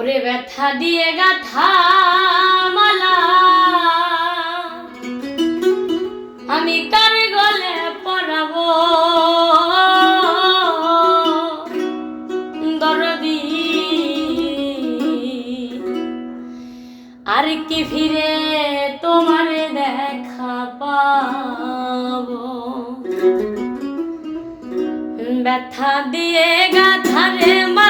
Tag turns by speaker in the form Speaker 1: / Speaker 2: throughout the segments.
Speaker 1: ওরে ব্যথা দিয়ে গাথা মালা। আমি কার গলে পড়াব দরদি। আর কি ফিরে তোমার দেখা পাব? ব্যথা দিয়ে গাথা রে মা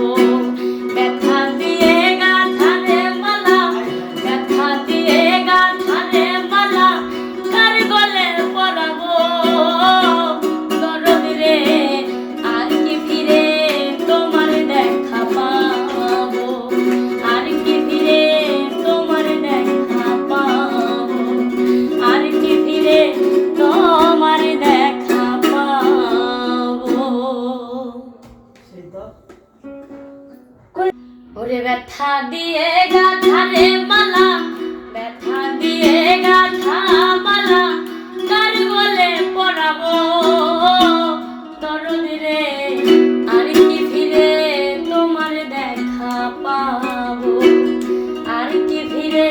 Speaker 1: ওরে ব্যথা দিয়ে গাধা রে মালা, ব্যথা দিয়ে গাধা মালা, কার বলে পড়াবো দরদ রে, আর কি ফিরে তোমার দেখা পাবো? আর কি ফিরে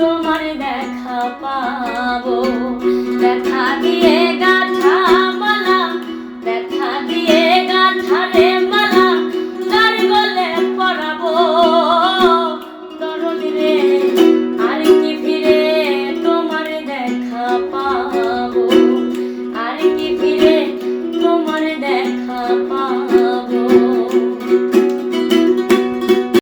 Speaker 1: তোমার দেখা পাবো? ব্যথা দিয়ে গা